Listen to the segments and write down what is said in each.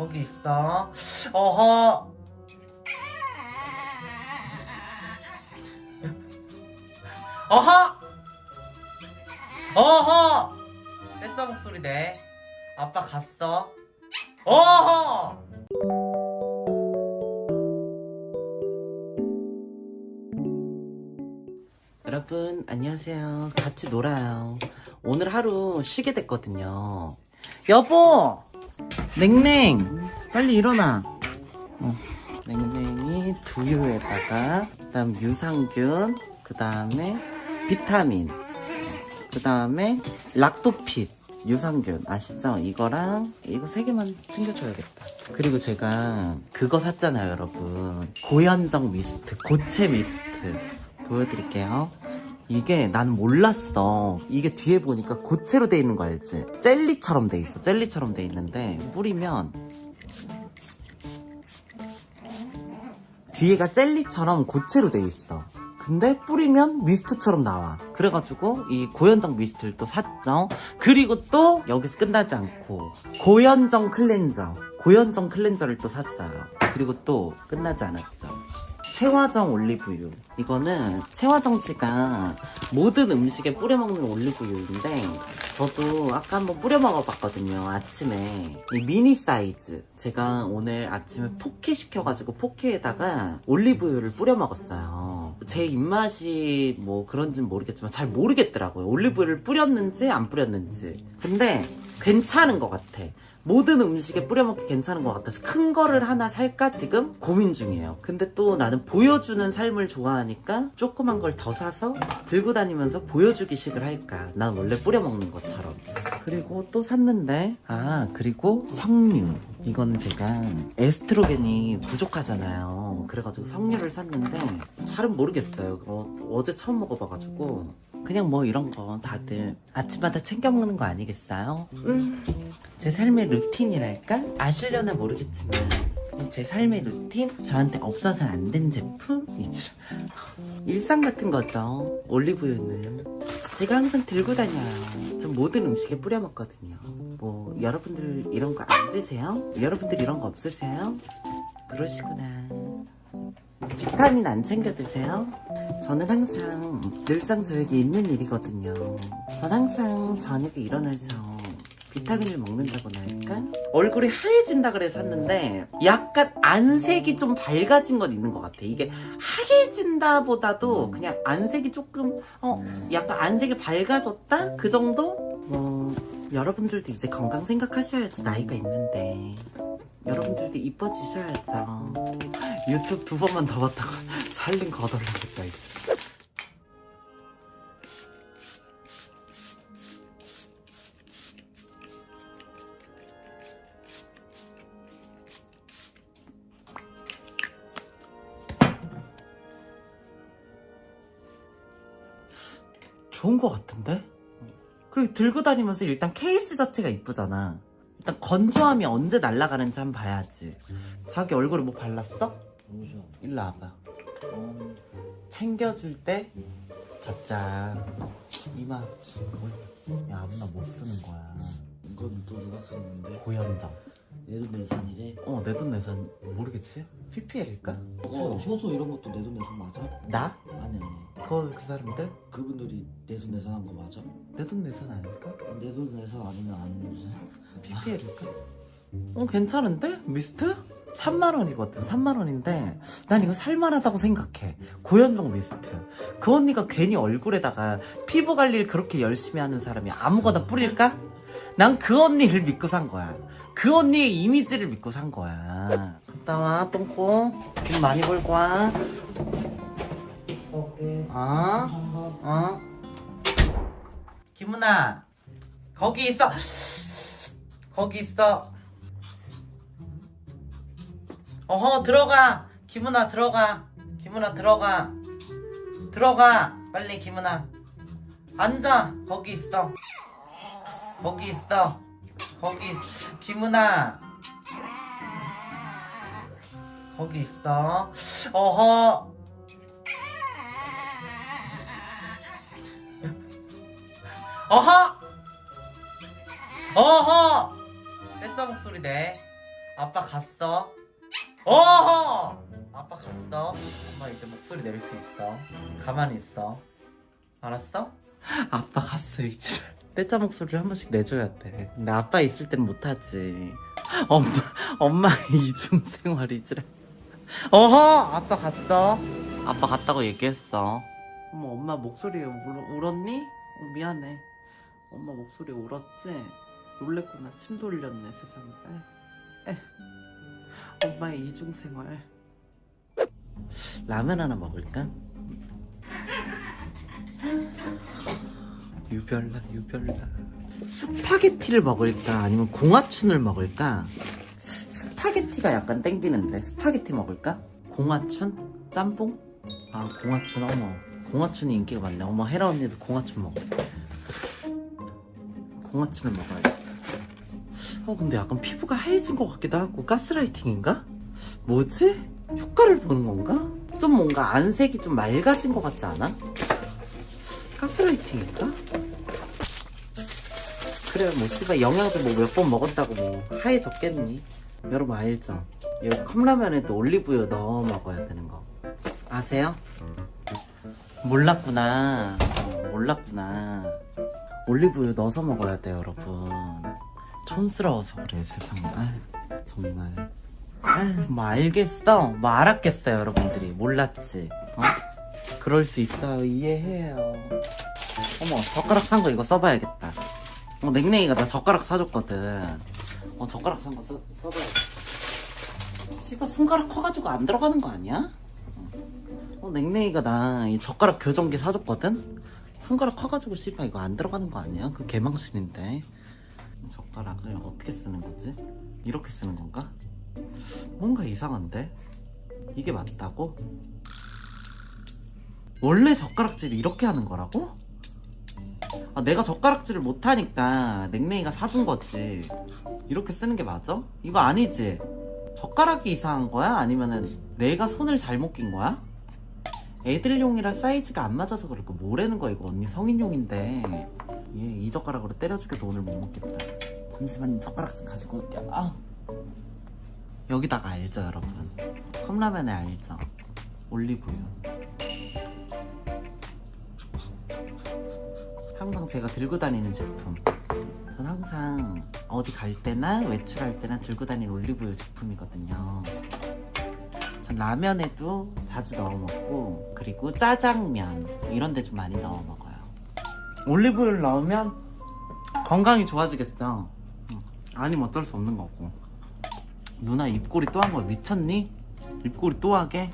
거기 있어. 어허. 어허. 어허. 떼짜 목소리 내. 아빠 갔어. 어허. 여러분 안녕하세요. 같이 놀아요. 오늘 하루 쉬게 됐거든요. 여보, 냉냉, 빨리 일어나. 어, 냉냉이 두유에다가 그다음 유산균, 그다음에 비타민, 그다음에 락토핏. 유산균 아시죠? 이거랑 이거 세 개만 챙겨줘야겠다. 그리고 제가 그거 샀잖아요, 여러분. 고현정 미스트, 고체 미스트 보여드릴게요. 이게 난 몰랐어. 이게 뒤에 보니까 고체로 돼 있는 거 알지? 젤리처럼 돼 있어. 젤리처럼 돼 있는데 뿌리면 뒤에가 젤리처럼 고체로 돼 있어. 근데 뿌리면 미스트처럼 나와. 그래가지고 이 고현정 미스트를 또 샀죠. 그리고 또 여기서 끝나지 않고 고현정 클렌저, 고현정 클렌저를 또 샀어요. 그리고 또 끝나지 않았죠. 채화정 올리브유. 이거는 채화정 씨가 모든 음식에 뿌려 먹는 올리브유인데 저도 아까 한번 뿌려 먹어봤거든요. 아침에 이 미니 사이즈. 제가 오늘 아침에 포케 시켜가지고 포케에다가 올리브유를 뿌려 먹었어요. 제 입맛이 뭐 그런지는 모르겠지만 잘 모르겠더라고요. 올리브유를 뿌렸는지 안 뿌렸는지. 근데 괜찮은 것 같아. 모든 음식에 뿌려먹기 괜찮은 것 같아서 큰 거를 하나 살까 지금 고민 중이에요. 근데 또 나는 보여주는 삶을 좋아하니까 조그만 걸 더 사서 들고 다니면서 보여주기식을 할까. 난 원래 뿌려먹는 것처럼. 그리고 또 샀는데 아 그리고 석류. 이거는 제가 에스트로겐이 부족하잖아요. 그래가지고 석류를 샀는데 잘은 모르겠어요. 어, 어제 처음 먹어봐가지고 그냥 뭐 이런 거 다들 아침마다 챙겨 먹는 거 아니겠어요? 음. 제 삶의 루틴이랄까? 아시려나 모르겠지만 제 삶의 루틴? 저한테 없어서는 안 된 제품이죠. 일상 같은 거죠. 올리브유는 제가 항상 들고 다녀요. 전 모든 음식에 뿌려 먹거든요. 뭐 여러분들 이런 거 안 드세요? 여러분들 이런 거 없으세요? 그러시구나. 비타민 안 챙겨 드세요? 저는 항상 늘상 저에게 있는 일이거든요. 전 항상 저녁에 일어나서 비타민을 먹는다고나 할까? 얼굴이 하얘진다 그래 샀는데 약간 안색이 좀 밝아진 건 있는 것 같아. 이게 하얘진다 보다도 그냥 안색이 조금 어 약간 안색이 밝아졌다? 그 정도? 뭐 여러분들도 이제 건강 생각하셔야지 나이가 있는데 여러분들도 이뻐지셔야죠. 유튜브 두 번만 더 봤다가 살림 거덜나겠다 이제. 좋은 것 같은데? 그리고 들고 다니면서 일단 케이스 자체가 이쁘잖아. 일단 건조함이 언제 날아가는지 한번 봐야지. 자기 얼굴에 뭐 발랐어? 뭐죠? 일로 와봐. 어, 챙겨줄 때 받자. 이마. 야, 아무나 못 쓰는 거야. 이건 또 누가 쓰는데? 고현정. 내돈 내산이래. 어, 내돈내산 모르겠지? PPL일까? 어, 효소 이런 것도 내돈 내산 맞아? 나? 아니 아니. 그, 그 사람들? 그분들이 내돈 내산 한 거 맞아? 내돈내산 아닐까? 내돈 내산 아니면 안. PPL일까? 어, 괜찮은데? 미스트? 3만원이거든, 3만원인데, 난 이거 살만하다고 생각해. 고현정 미스트. 그 언니가 괜히 얼굴에다가 피부 관리를 그렇게 열심히 하는 사람이 아무거나 뿌릴까? 난 그 언니를 믿고 산 거야. 그 언니의 이미지를 믿고 산 거야. 갔다 와, 똥꼬. 돈 많이 벌고 와. 어? 어? 김은아, 거기 있어. 거기 있어. 어허, 들어가. 김은아, 들어가. 김은아, 들어가. 들어가. 빨리, 김은아. 앉아. 거기 있어. 거기 있어. 거기. 김은아. 거기 있어. 어허. 어허! 어허! 떼짜 목소리 내. 아빠 갔어? 어! 아빠 갔어? 엄마 이제 목소리 낼수 있어. 가만히 있어. 알았어? 아빠 갔어 이제. 때짜 목소리를 한 번씩 내줘야 돼. 근데 아빠 있을 땐 못하지. 엄마, 엄마 이중 생활이지. 어허! 아빠 갔어? 아빠 갔다고 얘기했어. 어머, 엄마 목소리에 울, 울었니? 어, 미안해. 엄마 목소리에 울었지? 놀랬구나. 침 돌렸네, 세상에. 에. 에. 엄마의 이중 생활. 라면 하나 먹을까? 유별나, 유별나. 스파게티를 먹을까? 아니면 공화춘을 먹을까? 스파게티가 약간 땡기는데 스파게티 먹을까? 공화춘? 짬뽕? 아 공화춘 어머 공화춘이 인기가 많네 어머 헤라 언니도 공화춘 먹어 공화춘을 먹어야겠다 어 근데 약간 피부가 하얘진 것 같기도 하고 가스라이팅인가? 뭐지? 효과를 보는 건가? 좀 뭔가 안색이 좀 맑아진 것 같지 않아? 가스라이팅인가? 그래 뭐 씨발 영양제 뭐 몇 번 먹었다고 뭐 하얘졌겠니? 여러분 알죠? 이 컵라면에도 올리브유 넣어 먹어야 되는 거. 아세요? 몰랐구나. 어, 몰랐구나. 올리브유 넣어서 먹어야 돼요 여러분. 촌스러워서 그래 세상에. 아유, 정말. 아유, 뭐 알겠어. 뭐 알았겠어요 여러분들이. 몰랐지. 어? 그럴 수 있어요. 이해해요. 어머 젓가락 산 거 이거 써봐야겠다 어, 냉랭이가 나 젓가락 사줬거든 어 젓가락 산 거 써봐야겠다 씨발 손가락 커가지고 안 들어가는 거 아니야? 어 냉랭이가 나 이 젓가락 교정기 사줬거든? 손가락 커가지고 씨발 이거 안 들어가는 거 아니야? 그 개망신인데 젓가락을 어떻게 쓰는 거지? 이렇게 쓰는 건가? 뭔가 이상한데? 이게 맞다고? 원래 젓가락질을 이렇게 하는 거라고? 아, 내가 젓가락질을 못하니까 냉랭이가 사준 거지 이렇게 쓰는 게 맞아? 이거 아니지? 젓가락이 이상한 거야? 아니면은 내가 손을 잘못 낀 거야? 애들용이라 사이즈가 안 맞아서 그럴까 뭐라는 거야 이거 언니 성인용인데 얘이 젓가락으로 때려주게도 오늘 못 먹겠다 잠시만 젓가락 좀 가지고 올게 아. 여기다가 알죠 여러분 컵라면에 알죠 올리브유 항상 제가 들고 다니는 제품 전 항상 어디 갈 때나 외출할 때나 들고 다니는 올리브유 제품이거든요. 전 라면에도 자주 넣어 먹고 그리고 짜장면 이런 데 좀 많이 넣어 먹어요. 올리브유를 넣으면 건강이 좋아지겠죠. 응. 아니면 어쩔 수 없는 거고. 누나 입꼬리 또 한 거 미쳤니? 입꼬리 또 하게?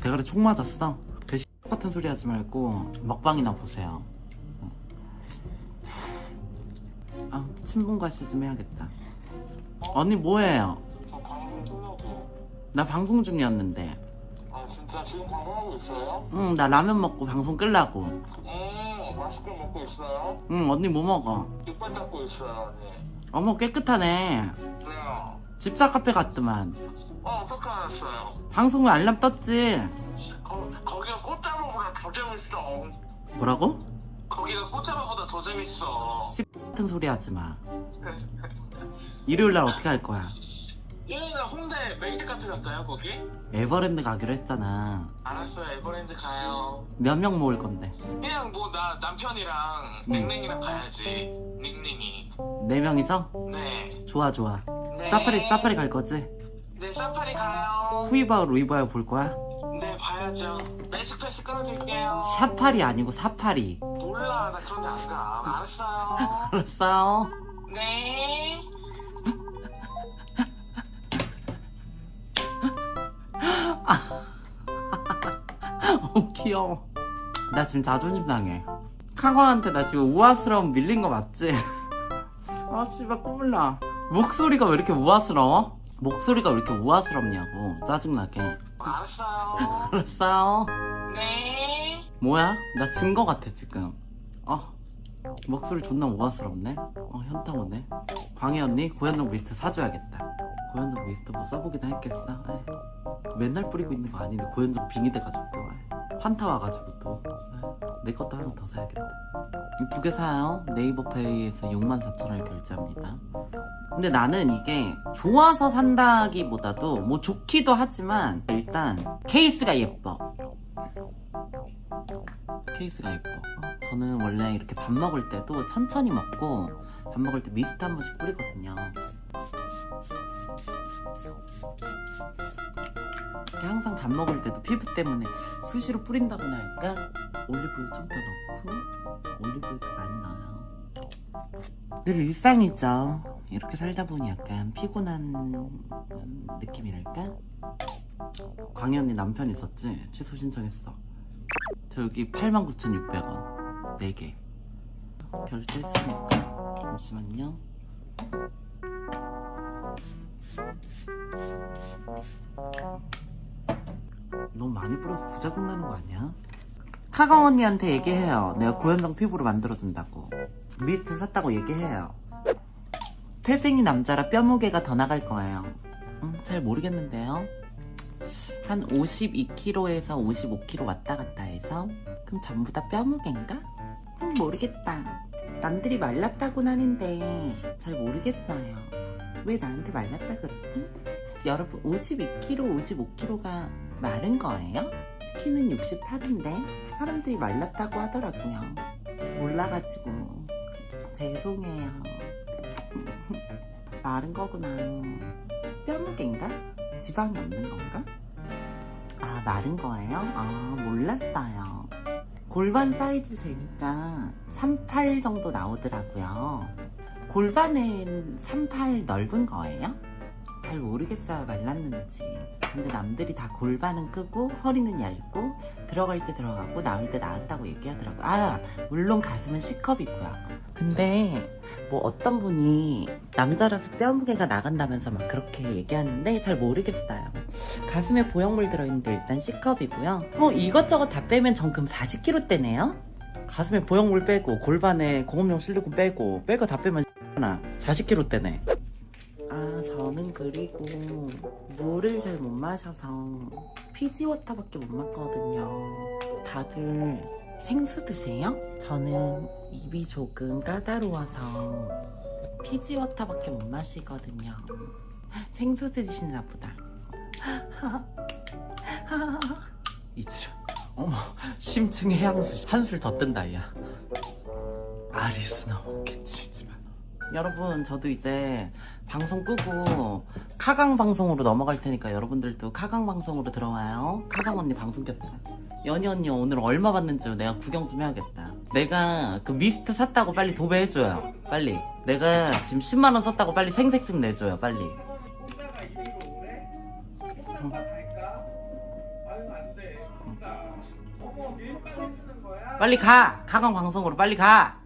대가리 총 맞았어. 그 같은 소리 하지 말고 먹방이나 보세요. 친분과시 좀 해야겠다. 언니 뭐해요? 저 방송 끝나고. 나 방송 중이었는데. 아 진짜 지금 방송하고 있어요? 응, 나 라면 먹고 방송 끌라고. 음 맛있게 먹고 있어요? 응, 언니 뭐 먹어? 이빨 닦고 있어요 언니. 어머, 깨끗하네. 왜요? 집사 카페 갔더만. 어 어떻게 알았어요? 방송에 알람 떴지? 거, 거기가 꽃다발보다 더 재밌어. 뭐라고? 거기가 꽃다발보다 더 재밌어. 씨 같은 소리 하지 마. 일요일 날 어떻게 할 거야? 얘네가 홍대 메이드 카페 갈까요 거기? 에버랜드 가기로 했잖아. 알았어요 에버랜드 가요. 몇 명 모을 건데? 그냥 뭐 나 남편이랑 냉랭이랑 가야지. 닝닝이. 네 명이서? 네. 좋아, 좋아. 네. 사파리, 사파리 갈 거지? 네 사파리 가요. 후이바오, 루이바오 볼 거야? 네 봐야죠. 매직패스 끊어드릴게요. 샤파리 아니고 사파리. 몰라 나 그런 데안 가. 알았어요. 알았어요. 네. 어, 귀여워. 나 지금 자존심 상해. 카건한테 나 지금 우아스러움 밀린 거 맞지? 아, 씨발, 꼬물라. 목소리가 왜 이렇게 우아스러워? 목소리가 왜 이렇게 우아스럽냐고. 짜증나게. 알았어요. 알았어요. 네. 뭐야? 나 진 거 같아, 지금. 어. 목소리 존나 우아스럽네? 어, 현타 오네. 광희 언니, 고현정 미스트 사줘야겠다. 고현정 미스트 뭐 써보긴 했겠어. 에이. 맨날 뿌리고 있는 거 아닌데, 고현정 빙이 돼가지고. 에이. 환타 와가지고 또. 에이. 내 것도 하나 더 사야겠다. 이 두 개 사요. 네이버 페이에서 64,000원을 결제합니다. 근데 나는 이게 좋아서 산다기보다도 뭐 좋기도 하지만 일단 케이스가 예뻐. 케이스가 예뻐. 저는 원래 이렇게 밥 먹을 때도 천천히 먹고 밥 먹을 때 미스트 한 번씩 뿌리거든요. 항상 밥 먹을 때도 피부 때문에 수시로 뿌린다고나 할까? 올리브유 좀 더 넣고 올리브유도 많이 넣어요. 늘 일상이죠. 이렇게 살다 보니 약간 피곤한 느낌이랄까? 광희 언니 남편 있었지? 취소 신청했어. 저 여기 89,600원. 4개. 결제했으니까. 잠시만요. 너무 많이 뿌려서 부작용 나는 거 아니야? 카강 언니한테 얘기해요. 내가 고현정 피부로 만들어준다고. 미스트 샀다고 얘기해요. 태생이 남자라 뼈무게가 더 나갈 거예요. 음, 잘 모르겠는데요. 한 52kg에서 55kg 왔다 갔다 해서 그럼 전부 다 뼈무게인가? 음, 모르겠다. 남들이 말랐다고 하는데 잘 모르겠어요. 왜 나한테 말랐다 그러지? 여러분 52kg, 55kg가 마른 거예요? 키는 68인데 사람들이 말랐다고 하더라고요. 몰라가지고 죄송해요. 마른 거구나. 뼈무게인가? 지방이 없는 건가? 아 마른 거예요? 아 몰랐어요. 골반 사이즈 재니까 38 정도 나오더라고요. 골반은 38 넓은 거예요? 잘 모르겠어요 말랐는지 근데 남들이 다 골반은 크고 허리는 얇고 들어갈 때 들어가고 나올 때 나왔다고 얘기하더라고요. 아 물론 가슴은 C컵이고요 근데 뭐 어떤 분이 남자라서 뼈무게가 나간다면서 막 그렇게 얘기하는데 잘 모르겠어요. 가슴에 보형물 들어있는데 일단 C컵이고요. 어 이것저것 다 빼면 전 그럼 40kg대네요? 가슴에 보형물 빼고 골반에 공업용 실리콘 빼고 뺄거다 빼면 나. 40kg대네. 아 저는 그리고 물을 잘 못 마셔서 피지워터밖에 못 먹거든요. 다들 생수 드세요? 저는 입이 조금 까다로워서 피지워터밖에 못 마시거든요. 생수 드시나 보다. 이지라. 어머 심층 해양수 한술 더 뜬다 야. 아리스나 먹겠지 여러분 저도 이제 방송 끄고 카강 방송으로 넘어갈 테니까 여러분들도 카강 방송으로 들어와요 카강 언니 방송 켰다 연희 언니 오늘 얼마 받는지 내가 구경 좀 해야겠다 내가 그 미스트 샀다고 빨리 도배해줘요 빨리 내가 지금 10만원 썼다고 빨리 생색 좀 내줘요 빨리 피자가 2kg인데? 피자가 갈까? 아유 안돼 어머 밀빵 해주는 거야? 빨리 가 카강 방송으로 빨리 가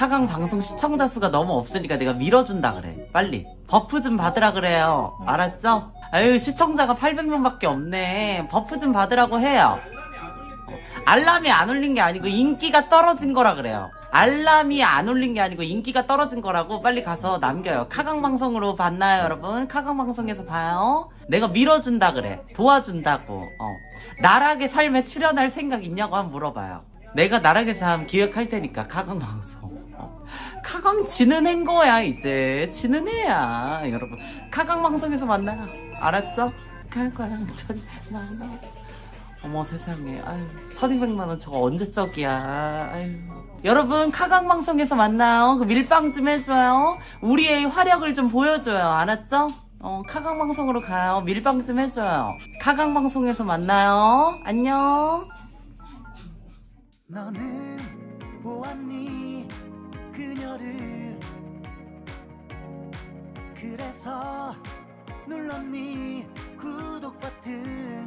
카강 방송 시청자 수가 너무 없으니까 내가 밀어준다 그래. 빨리. 버프 좀 받으라 그래요. 알았죠? 아유, 시청자가 800명밖에 없네. 버프 좀 받으라고 해요. 알람이 안 울린 게 아니고 인기가 떨어진 거라 그래요. 알람이 안 울린 게 아니고 인기가 떨어진 거라고 빨리 가서 남겨요. 카강 방송으로 봤나요, 여러분? 카강 방송에서 봐요. 내가 밀어준다 그래. 도와준다고. 어. 나락의 삶에 출연할 생각 있냐고 한번 물어봐요. 내가 나락의 삶 기획할 테니까 카강 방송. 어. 카강 지는 애인 거야 이제. 지는 애야. 여러분 카강 방송에서 만나요. 알았죠? 카강 천만원 어머 세상에. 아유 1200만 원 저거 언제적이야? 아유. 여러분 카강 방송에서 만나요. 그 밀빵 좀 해줘요. 우리의 화력을 좀 보여줘요. 알았죠? 어 카강 방송으로 가요. 밀빵 좀 해줘요. 카강 방송에서 만나요. 안녕. 너는 보았니 그녀를 그래서 눌렀니? 구독 버튼